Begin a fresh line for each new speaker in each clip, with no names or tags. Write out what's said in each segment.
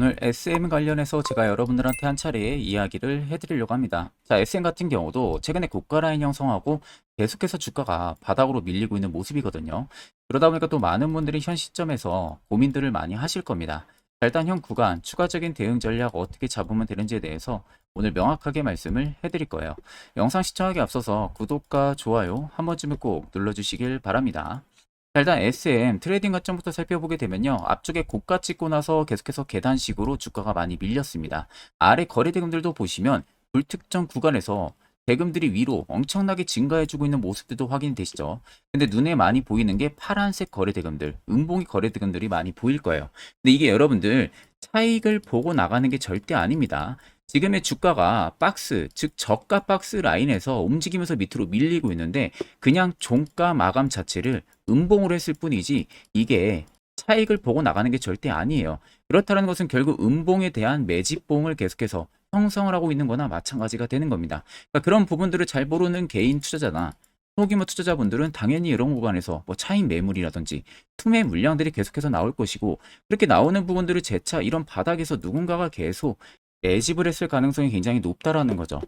자, 오늘 SM 관련해서 제가 여러분들한테 한 차례 이야기를 해드리려고 합니다. 자, SM 같은 경우도 최근에 고가 라인 형성하고 계속해서 주가가 바닥으로 밀리고 있는 모습이거든요. 그러다 보니까 또 많은 분들이 현 시점에서 고민들을 많이 하실 겁니다. 자, 일단 현 구간 추가적인 대응 전략 어떻게 잡으면 되는지에 대해서 오늘 명확하게 말씀을 해드릴 거예요. 영상 시청하기 앞서서 구독과 좋아요 한 번쯤은 꼭 눌러주시길 바랍니다. 자, 일단 SM 트레이딩 관점부터 살펴보게 되면요. 앞쪽에 고가 찍고 나서 계속해서 계단식으로 주가가 많이 밀렸습니다. 아래 거래 대금들도 보시면 불특정 구간에서 대금들이 위로 엄청나게 증가해주고 있는 모습들도 확인되시죠. 근데 눈에 많이 보이는 게 파란색 거래 대금들, 음봉이 거래 대금들이 많이 보일 거예요. 근데 이게 여러분들 차익을 보고 나가는 게 절대 아닙니다. 지금의 주가가 박스, 즉 저가 박스 라인에서 움직이면서 밑으로 밀리고 있는데 그냥 종가 마감 자체를 음봉으로 했을 뿐이지 이게 차익을 보고 나가는 게 절대 아니에요. 그렇다는 것은 결국 음봉에 대한 매집봉을 계속해서 형성을 하고 있는 거나 마찬가지가 되는 겁니다. 그러니까 그런 부분들을 잘 모르는 개인 투자자나 소규모 투자자분들은 당연히 이런 구간에서 뭐 차익 매물이라든지 투매 물량들이 계속해서 나올 것이고 그렇게 나오는 부분들을 재차 이런 바닥에서 누군가가 계속 매집을 했을 가능성이 굉장히 높다라는 거죠.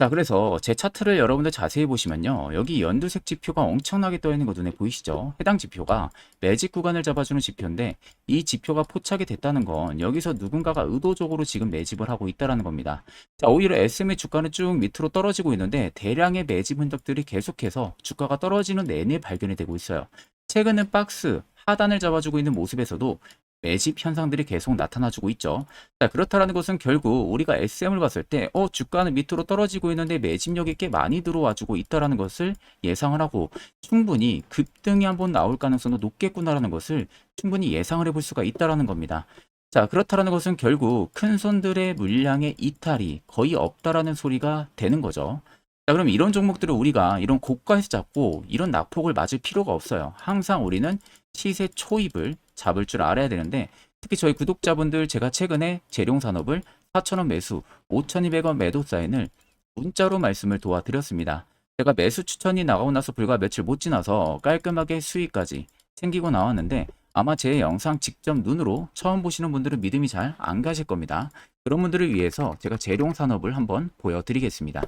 자, 그래서 제 차트를 여러분들 자세히 보시면요. 여기 연두색 지표가 엄청나게 떠 있는 거 눈에 보이시죠? 해당 지표가 매직 구간을 잡아주는 지표인데 이 지표가 포착이 됐다는 건 여기서 누군가가 의도적으로 지금 매집을 하고 있다는 겁니다. 자, 오히려 SM의 주가는 쭉 밑으로 떨어지고 있는데 대량의 매집 흔적들이 계속해서 주가가 떨어지는 내내 발견이 되고 있어요. 최근은 박스 하단을 잡아주고 있는 모습에서도 매집 현상들이 계속 나타나주고 있죠. 자, 그렇다라는 것은 결국 우리가 SM을 봤을 때, 어, 주가는 밑으로 떨어지고 있는데 매집력이 꽤 많이 들어와주고 있다라는 것을 예상을 하고 충분히 급등이 한번 나올 가능성도 높겠구나라는 것을 충분히 예상을 해볼 수가 있다라는 겁니다. 자, 그렇다라는 것은 결국 큰 손들의 물량의 이탈이 거의 없다라는 소리가 되는 거죠. 자, 그럼 이런 종목들을 우리가 이런 고가에서 잡고 이런 낙폭을 맞을 필요가 없어요. 항상 우리는 시세 초입을 잡을 줄 알아야 되는데 특히 저희 구독자분들 제가 최근에 재룡산업을 4,000원 매수, 5,200원 매도 사인을 문자로 말씀을 도와드렸습니다. 제가 매수 추천이 나가고 나서 불과 며칠 못 지나서 깔끔하게 수익까지 챙기고 나왔는데 아마 제 영상 직접 눈으로 처음 보시는 분들은 믿음이 잘 안 가실 겁니다. 그런 분들을 위해서 제가 재룡산업을 한번 보여드리겠습니다.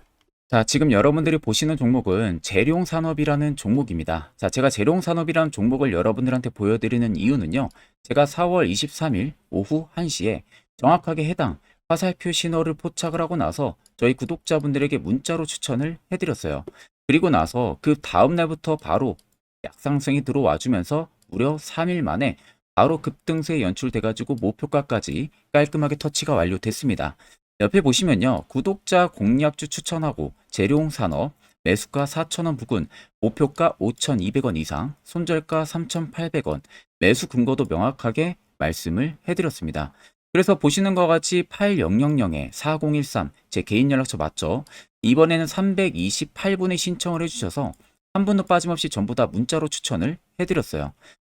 자, 지금 여러분들이 보시는 종목은 재룡 산업이라는 종목입니다. 자, 제가 재룡 산업이라는 종목을 여러분들한테 보여드리는 이유는요. 제가 4월 23일 오후 1시에 정확하게 해당 화살표 신호를 포착을 하고 나서 저희 구독자분들에게 문자로 추천을 해드렸어요. 그리고 나서 그 다음 날부터 바로 약상승이 들어와 주면서 무려 3일 만에 바로 급등세에 연출돼가지고 목표가까지 깔끔하게 터치가 완료됐습니다. 옆에 보시면요. 구독자 공략주 추천하고 재룡산업 매수가 4,000원 부근, 목표가 5,200원 이상, 손절가 3,800원, 매수 근거도 명확하게 말씀을 해드렸습니다. 그래서 보시는 것 같이 8000에 4013, 제 개인 연락처 맞죠? 이번에는 328분의 신청을 해주셔서 한 분도 빠짐없이 전부 다 문자로 추천을 해드렸어요.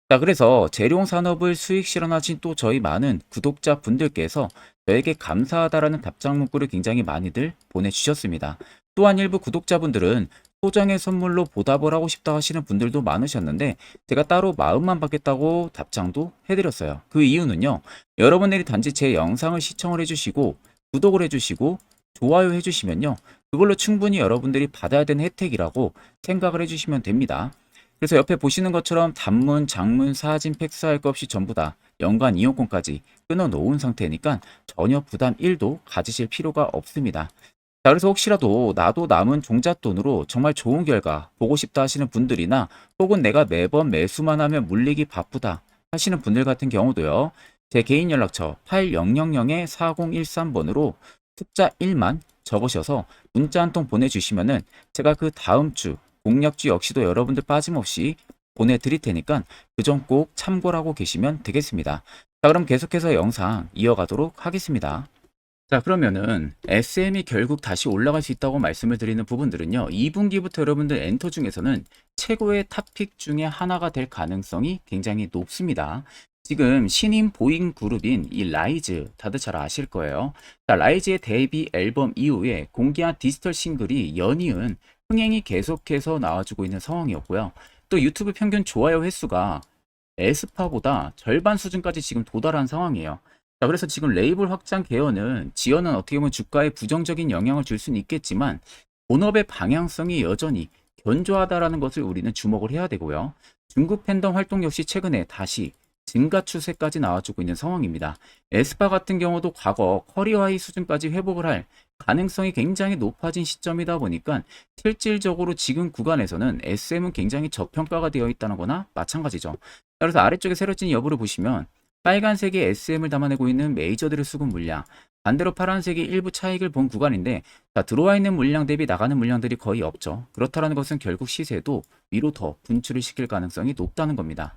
자, 그래서 재룡 산업을 수익 실현하신 또 저희 많은 구독자 분들께서 저에게 감사하다라는 답장 문구를 굉장히 많이들 보내주셨습니다. 또한 일부 구독자분들은 소정의 선물로 보답을 하고 싶다 하시는 분들도 많으셨는데 제가 따로 마음만 받겠다고 답장도 해드렸어요. 그 이유는요. 여러분들이 단지 제 영상을 시청을 해주시고 구독을 해주시고 좋아요 해주시면요. 그걸로 충분히 여러분들이 받아야 되는 혜택이라고 생각을 해주시면 됩니다. 그래서 옆에 보시는 것처럼 단문, 장문, 사진, 팩스 할 것 없이 전부 다 연간 이용권까지 끊어 놓은 상태니까 전혀 부담 1도 가지실 필요가 없습니다. 자, 그래서 혹시라도 나도 남은 종잣돈으로 정말 좋은 결과 보고 싶다 하시는 분들이나 혹은 내가 매번 매수만 하면 물리기 바쁘다 하시는 분들 같은 경우도요. 제 개인 연락처 8000에 4013번으로 숫자 1만 적으셔서 문자 한 통 보내주시면은 제가 그 다음 주 공략주 역시도 여러분들 빠짐없이 보내드릴 테니까 그 점 꼭 참고를 하고 계시면 되겠습니다. 자, 그럼 계속해서 영상 이어가도록 하겠습니다. 자, 그러면은 SM이 결국 다시 올라갈 수 있다고 말씀을 드리는 부분들은요. 2분기부터 여러분들 엔터 중에서는 최고의 탑픽 중에 하나가 될 가능성이 굉장히 높습니다. 지금 신인 보잉 그룹인 이 라이즈 다들 잘 아실 거예요. 자, 라이즈의 데뷔 앨범 이후에 공개한 디지털 싱글이 연이은 흥행이 계속해서 나와주고 있는 상황이었고요. 또 유튜브 평균 좋아요 횟수가 에스파보다 절반 수준까지 지금 도달한 상황이에요. 자, 그래서 지금 레이블 확장 개헌은 지연은 어떻게 보면 주가에 부정적인 영향을 줄 수는 있겠지만 본업의 방향성이 여전히 견조하다라는 것을 우리는 주목을 해야 되고요. 중국 팬덤 활동 역시 최근에 다시 증가 추세까지 나와주고 있는 상황입니다. 에스파 같은 경우도 과거 커리어하이 수준까지 회복을 할 가능성이 굉장히 높아진 시점이다 보니까 실질적으로 지금 구간에서는 SM은 굉장히 저평가가 되어 있다는 거나 마찬가지죠. 그래서 아래쪽에 세려진 여부를 보시면 빨간색이 SM을 담아내고 있는 메이저들의 수급 물량, 반대로 파란색이 일부 차익을 본 구간인데 자, 들어와 있는 물량 대비 나가는 물량들이 거의 없죠. 그렇다는 것은 결국 시세도 위로 더 분출을 시킬 가능성이 높다는 겁니다.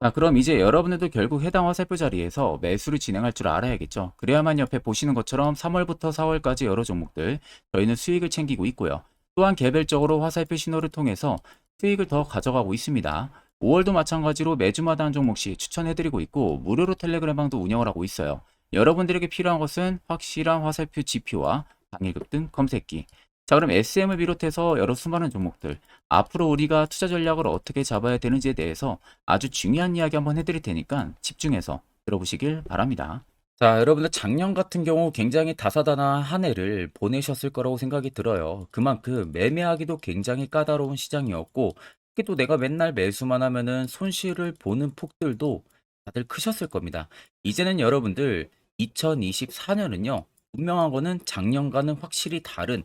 자, 그럼 이제 여러분들도 결국 해당 화살표 자리에서 매수를 진행할 줄 알아야겠죠. 그래야만 옆에 보시는 것처럼 3월부터 4월까지 여러 종목들 저희는 수익을 챙기고 있고요. 또한 개별적으로 화살표 신호를 통해서 수익을 더 가져가고 있습니다. 5월도 마찬가지로 매주마다 한 종목씩 추천해드리고 있고 무료로 텔레그램방도 운영을 하고 있어요. 여러분들에게 필요한 것은 확실한 화살표 지표와 당일급 등 검색기. 자 그럼 SM을 비롯해서 여러 수많은 종목들 앞으로 우리가 투자 전략을 어떻게 잡아야 되는지에 대해서 아주 중요한 이야기 한번 해드릴 테니까 집중해서 들어보시길 바랍니다. 자, 여러분들 작년 같은 경우 굉장히 다사다난한 한 해를 보내셨을 거라고 생각이 들어요. 그만큼 매매하기도 굉장히 까다로운 시장이었고, 특히 또 내가 맨날 매수만 하면은 손실을 보는 폭들도 다들 크셨을 겁니다. 이제는 여러분들 2024년은요, 분명한 거는 작년과는 확실히 다른